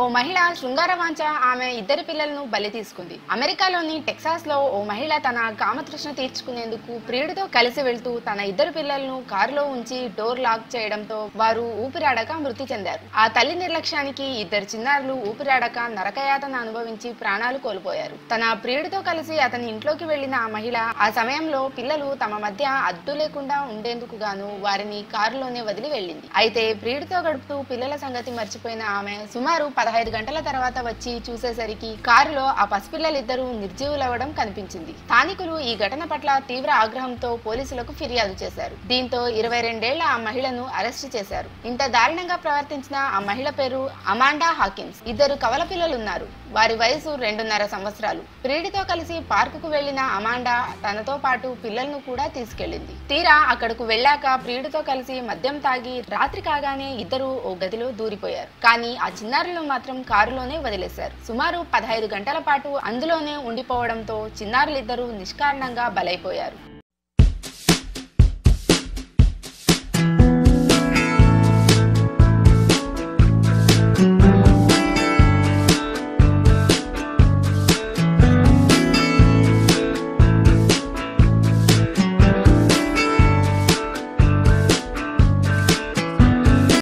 ఓ మహిళ శృంగార వాంఛ ఆమె ఇద్దరి పిల్లలను బలి తీసుకుంది. అమెరికాలోని టెక్సాస్లో ఓ మహిళ తన కామతృష్ణ తీర్చుకునేందుకు ప్రియుడితో కలిసి వెళ్తూ తన ఇద్దరు పిల్లలను కారులో ఉంచి డోర్ లాక్ చేయడంతో వారు ఊపిరాడక మృతి చెందారు. ఆ తల్లి నిర్లక్ష్యానికి ఇద్దరు చిన్నారులు ఊపిరాడక నరకయాతన అనుభవించి ప్రాణాలు కోల్పోయారు. తన ప్రియుడితో కలిసి అతని ఇంట్లోకి వెళ్ళిన ఆ మహిళ ఆ సమయంలో పిల్లలు తమ మధ్య అద్దు లేకుండా ఉండేందుకు గాను వారిని కారులోనే వదిలి వెళ్ళింది. అయితే ప్రియుడితో గడుపుతూ పిల్లల సంగతి మర్చిపోయిన ఆమె సుమారు పదహైదు ఐదు గంటల తర్వాత వచ్చి చూసేసరికి కారులో ఆ పసిపిల్లలిద్దరూ నిర్జీవులవ్వడం కనిపించింది. స్థానికులు ఈ ఘటన పట్ల తీవ్ర ఆగ్రహంతో పోలీసులకు ఫిర్యాదు చేశారు. దీంతో ఇరవై రెండేళ్ళ ఆ మహిళను అరెస్టు చేశారు. ఇంత దారుణంగా ప్రవర్తించిన ఆ మహిళ పేరు అమాండా హాకిన్స్ ఇద్దరు కవల పిల్లలున్నారు. వారి వయసు రెండున్నర సంవత్సరాలు. ప్రియుడితో కలిసి పార్కుకు వెళ్ళిన అమాండా తనతో పాటు పిల్లలను కూడా తీసుకెళ్ళింది తీరా అక్కడకు వెళ్ళాక ప్రియుడితో కలిసి మద్యం తాగి రాత్రి కాగానే ఇద్దరు ఓ గదిలో దూరిపోయారు. కానీ ఆ చిన్నారులను మాత్రం కారులోనే వదిలేశారు. సుమారు పదహైదు గంటల పాటు అందులోనే ఉండిపోవడంతో చిన్నారులిద్దరూ నిష్కారణంగా బలైపోయారు.